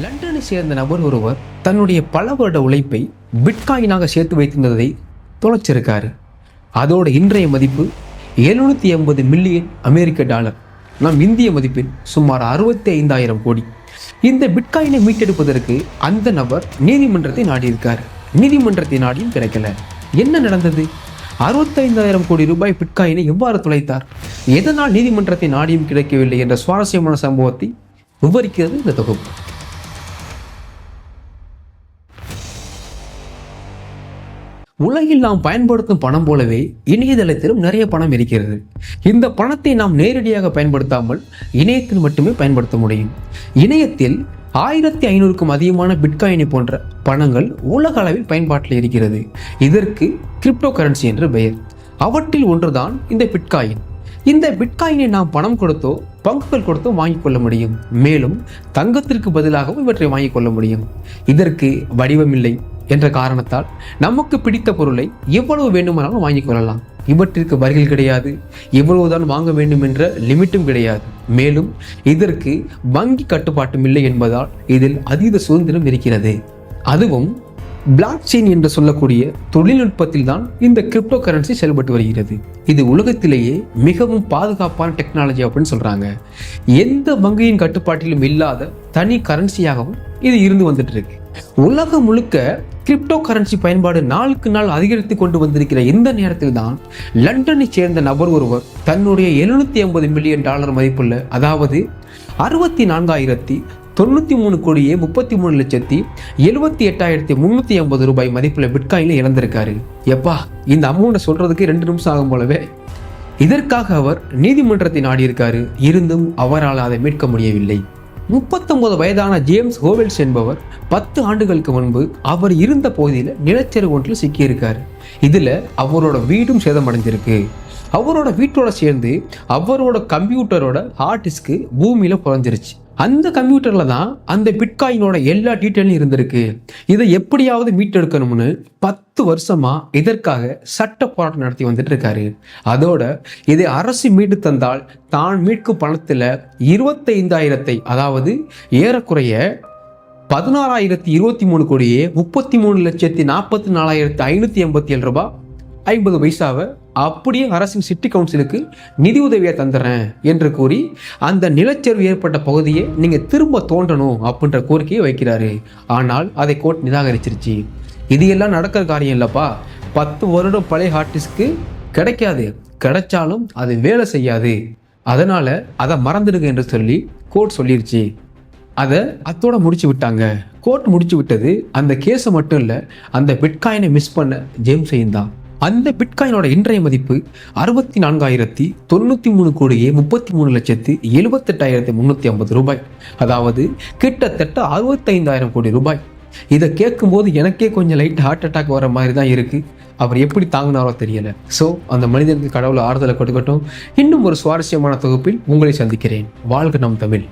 லண்டனை சேர்ந்த நபர் ஒருவர் தன்னுடைய பல வருட உழைப்பை பிட்காயினாக சேர்த்து வைத்திருந்ததை தொலைச்சிருக்காரு. அதோட இன்றைய மதிப்பு எழுநூற்றி எண்பது மில்லியன் அமெரிக்க டாலர். நம் இந்திய மதிப்பில் சுமார் அறுபத்தி ஐந்தாயிரம் கோடி. இந்த பிட்காயினை மீட்டெடுப்பதற்கு அந்த நபர் நீதிமன்றத்தை நாடியிருக்கார். நீதிமன்றத்தை நாடியும் கிடைக்கல என்ன நடந்தது? அறுபத்தைந்தாயிரம் கோடி ரூபாய் பிட்காயினை எவ்வாறு தொலைத்தார்? எதனால் நீதிமன்றத்தை நாடியும் கிடைக்கவில்லை என்ற சுவாரஸ்யமான சம்பவத்தை விவரிக்கிறது இந்த தொகுப்பு. உலகில் நாம் பயன்படுத்தும் பணம் போலவே இணையதளத்திலும் நிறைய பணம் இருக்கிறது. இந்த பணத்தை நாம் நேரடியாக பயன்படுத்தாமல் இணையத்தில் மட்டுமே பயன்படுத்த முடியும். இணையத்தில் ஆயிரத்தி ஐநூறுக்கும் அதிகமான பிட்காயினை போன்ற பணங்கள் உலக அளவில் பயன்பாட்டில் இருக்கிறது. இதற்கு கிரிப்டோ கரன்சி என்று பெயர். அவற்றில் ஒன்றுதான் இந்த பிட்காயின். இந்த பிட்காயினை நாம் பணம் கொடுத்தோ பங்குகள் கொடுத்தோ வாங்கிக் கொள்ள முடியும். மேலும் தங்கத்திற்கு பதிலாகவும் இவற்றை வாங்கிக் கொள்ள முடியும். இதற்கு வடிவமில்லை என்ற காரணத்தால் நமக்கு பிடித்த பொருளை எவ்வளவு வேண்டுமானாலும் வாங்கிக் கொள்ளலாம். இவற்றிற்கு வரிகள் கிடையாது. எவ்வளவுதான் வாங்க வேண்டும் என்ற லிமிட்டும் கிடையாது. மேலும் இதற்கு வங்கி கட்டுப்பாட்டும் இல்லை என்பதால் இதில் அதீத சுதந்திரம் இருக்கிறது. அதுவும் பிளாக் செயின் என்று சொல்லக்கூடிய தொழில்நுட்பத்தில் தான் இந்த கிரிப்டோ கரன்சி செயல்பட்டு வருகிறது. இது உலகத்திலேயே மிகவும் பாதுகாப்பான டெக்னாலஜி அப்படின்னு சொல்கிறாங்க எந்த வங்கியின் கட்டுப்பாட்டிலும் இல்லாத தனி கரன்சியாகவும் இது இருந்து வந்துட்டு இருக்கு உலகம் முழுக்க கிரிப்டோ கரன்சி பயன்பாடு நாளுக்கு நாள் அதிகரித்து கொண்டு வந்திருக்கிற இந்த நேரத்தில் தான் லண்டனை சேர்ந்த நபர் ஒருவர் தன்னுடைய எழுநூத்தி ஐம்பது மில்லியன் டாலர் மதிப்புள்ள அதாவது அறுபத்தி நான்காயிரத்தி தொண்ணூற்றி மூணு கோடியே முப்பத்தி மூணு லட்சத்தி எழுபத்தி எட்டாயிரத்தி முந்நூற்றி ஐம்பது ரூபாய் மதிப்பில் பிட்காயினில் இழந்திருக்காரு எப்பா இந்த அமௌண்ட்டை சொல்கிறதுக்கு ரெண்டு நிமிஷம் ஆகும் போலவே. இதற்காக அவர் நீதிமன்றத்தை நாடியிருக்காரு. இருந்தும் அவரால் அதை மீட்க முடியவில்லை. முப்பத்தொன்பது வயதான ஜேம்ஸ் ஹோவெல்ஸ் என்பவர் பத்து ஆண்டுகளுக்கு முன்பு அவர் இருந்த பகுதியில் நிலச்சரி ஒன்றில் சிக்கியிருக்கார். இதில் அவரோட வீடும் சேதமடைஞ்சிருக்கு அவரோட வீட்டோட சேர்ந்து அவரோட கம்ப்யூட்டரோட ஹார்ட் டிஸ்க்கு பூமியில் குறைஞ்சிருச்சு அந்த கம்ப்யூட்டரில் தான் அந்த பிட்காயினோட எல்லா டீட்டெயிலும் இருந்திருக்கு. இதை எப்படியாவது மீட்டெடுக்கணும்னு பத்து வருஷமாக இதற்காக சட்ட போராட்டம் நடத்தி வந்துட்டு இருக்காரு அதோட இதை அரசு மீட்டு தந்தால் தான் மீட்கும் பணத்தில் இருபத்தைந்தாயிரத்தை அதாவது ஏறக்குறைய பதினாறாயிரத்தி இருபத்தி மூணு கோடியே முப்பத்தி மூணு லட்சத்தி நாற்பத்தி நாலாயிரத்தி ஐநூற்றி எண்பத்தி ஏழு ரூபாய் ஐம்பது பைசாவை அப்படியே அரசின் சிட்டி கவுன்சிலுக்கு நிதி உதவியை தந்துடுறேன் என்று கூறி அந்த நிலச்சரிவு ஏற்பட்ட பகுதியை நீங்கள் திரும்ப தோன்றணும் அப்படின்ற கோரிக்கையை வைக்கிறாரு. ஆனால் அதை கோர்ட் நிராகரிச்சிருச்சு. இது எல்லாம் நடக்கிற காரியம் இல்லைப்பா. பத்து வருடம் பழைய ஹார்டிஸ்க்கு கிடைக்காது. கிடைச்சாலும் அது வேலை செய்யாது. அதனால் அதை மறந்துடுங்க என்று சொல்லி கோர்ட் சொல்லிருச்சு. அதை அத்தோட முடிச்சு விட்டாங்க. கோர்ட் முடிச்சு விட்டது அந்த கேஸை மட்டும் இல்லை அந்த பிட்காயினை மிஸ் பண்ண ஜேம்ஸையும் தான். அந்த பிட்காயினோட இன்றைய மதிப்பு அறுபத்தி நான்காயிரத்தி தொண்ணூற்றி மூணு கோடியே முப்பத்தி மூணு லட்சத்து எழுபத்தெட்டாயிரத்தி முந்நூற்றி ஐம்பது ரூபாய். அதாவது கிட்டத்தட்ட அறுபத்தைந்தாயிரம் கோடி ரூபாய். இதை கேட்கும்போது எனக்கே கொஞ்சம் லைட் ஹார்ட் அட்டாக் வர மாதிரி தான் இருக்குது அவர் எப்படி தாங்கினாரோ தெரியல. ஸோ அந்த மனிதனுக்கு கடவுளை ஆறுதலை கொடுக்கட்டும். இன்னும் ஒரு சுவாரஸ்யமான தொகுப்பில் உங்களை சந்திக்கிறேன். வாழ்க நம் தமிழ்.